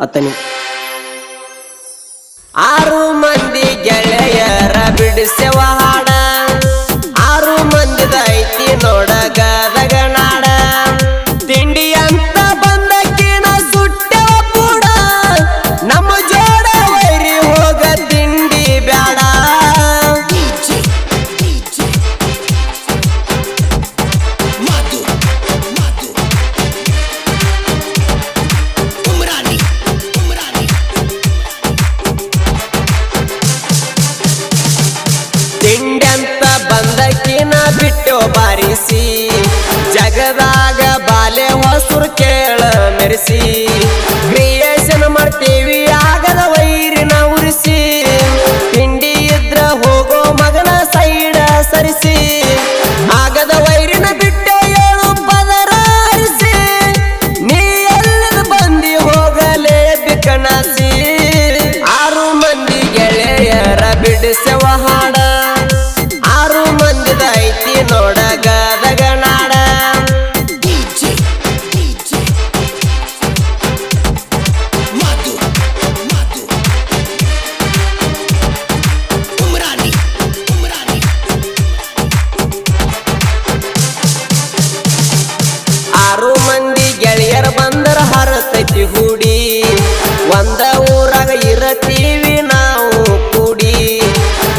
ಅತ್ತನಿ. ಆರು ಮಂದಿ ಗೆಳೆಯರ ಬಿಡಿಸೆವ ಬಾರಿಸಿ ಜಗದಾಗ ಬಾಲೆ ಹೊಸರು ಕೇಳ ಮೆರೆಸಿ, ಕ್ರಿಯೇಷನ್ ಮಾಡ್ತೀವಿ ಆಗದ ವೈರಿನ ಉರಿಸಿ ತಿಂಡಿ ಇದ್ರ ಹೋಗೋ ಮಗನ ಸೈಡ ಸರಿಸಿ. ಹೂಡಿ ಒಂದ ಊರಾಗ ಇರತೀವಿ ನಾವು ಕೂಡಿ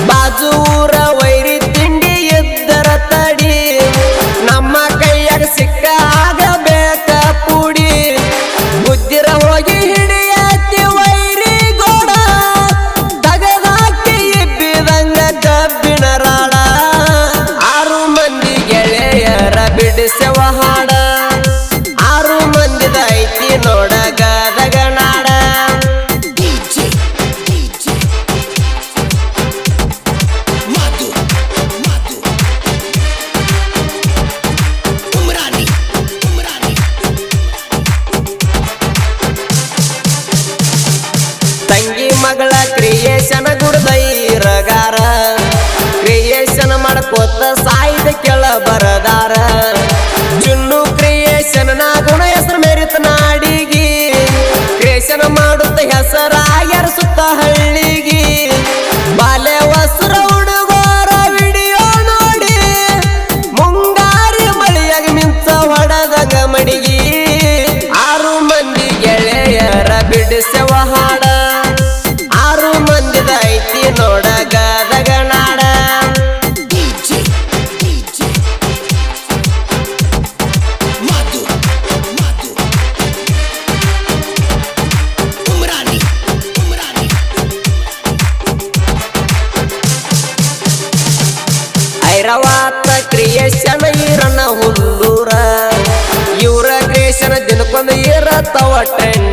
ಬಾಜು ಊರ ವೈರಿ ತಿಂಡಿ ಇದ್ದರ ತಡಿ. ನಮ್ಮ ಕೈಯಾಗ ಸಿಕ್ಕ ಆಗಬೇಕ ಪುಡಿ. ಬುದ್ಧಿರ ಹೋಗಿ ಹಿಡಿಯತಿ ವೈರಿ ಗೋಡ. ತಗದಾಕಿ ಇಬ್ಬಿದಂಗ ಕಬ್ಬಿನ ಆರು ಮಂದಿ ಗೆಳೆಯರ ಬಿಡಿಸವ ಹಾಡ. ಮಗಳ ಕ್ರಿಯೇಷನ್ ಗುಡ್ದೈರಗಾರ ಕ್ರಿಯೇಷನ್ ಮಾಡ್ಕೋತ ಸಾಯ್ದ ಕೆಳ ಬರದಾರ ಚುನ್ನು ಕ್ರಿಯೇಷನ್ ನಾ ಗುಣ ಹೆಸರು ಮೇರಿತ ನಾಡಿಗಿ. ಕ್ರಿಯೇಷನ್ ಮಾಡುತ್ತ ಹೆಸರಾಗ್ಯಾರ ಸುತ್ತ ಹಳ್ಳಿಗಿ. ಬಾಲೆ ವಸ್ತ್ರ ಉಡುಗೋರ ವಿಡಿಯೋ ನೋಡಿ. ಮುಂಗಾರಿ ಮಳಿಯಾಗ ಮಿಂಚ ಹೊಡದಂಗ ಮಡಿಗಿ ಆರು ಮಂದಿ ಗೆಳೆಯರ ಬಿಡಿಸೆವ ಐರವಾತ ಕ್ರಿಯೇಷನ್ ಇರನ ಹುಲ್ಲೂರ. ಇವರ ಕ್ರಿಯೇಷನ್ ದಿನಕ್ಕೊಂದು ಇರತ್ತವ ಟ್ರೆಂಡಿಂಗ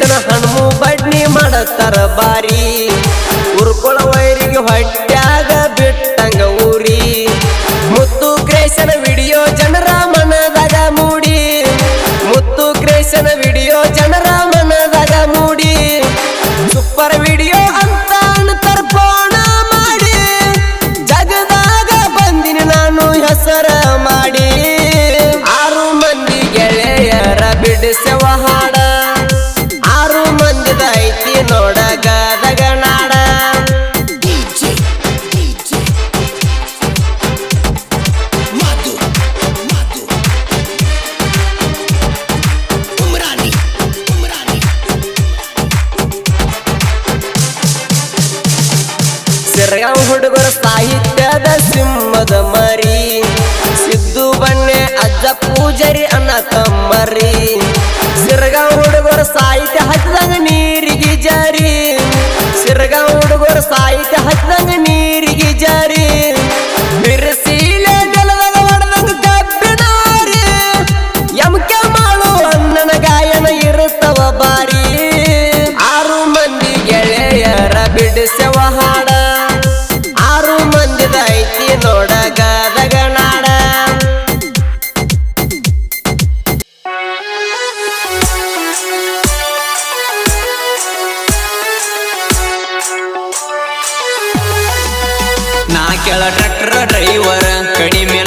ಕ್ರೇಷನ ಹಣ್ಣು ಬಡ್ನಿ ಮಾಡತ್ತಾರ ಬಾರಿ. ಉರ್ಕೊಳ ವೈರಿಗೆ ಹೊಟ್ಟ್ಯಾಗ ಬಿಟ್ಟಂಗ ಊರಿ. ಮುತ್ತು ಕ್ರೇಸನ ವಿಡಿಯೋ ಜನರ ಮನದಾಗ ಮೂಡಿ. ಮುತ್ತು ಕ್ರೇಸನ ವಿಡಿಯೋ ಜನರ ಸಿರಗಾಂವ್ ಹುಡುಗರ ಸಾಹಿತ್ಯದ ಸಿಂಹದ ಮರಿ. ಸಿದ್ದು ಬಣ್ಣೆ ಅಜ್ಜ ಪೂಜರಿ ಅನ್ನ ತಮ್ಮರಿ. ಸಿರಗಾಂವ್ ಹುಡುಗರ ಸಾಹಿತ್ಯ ಹತ್ತದಂಗ ನೀರಿಗೆ ಜಾರಿ. ಸಾಹಿತ್ಯ ಹಚ್ಚದಂಗ ಕೆಳ ಟ್ರ್ಯಾಕ್ಟರ್ ಡ್ರೈವರ್ ಕಡಿಮೆ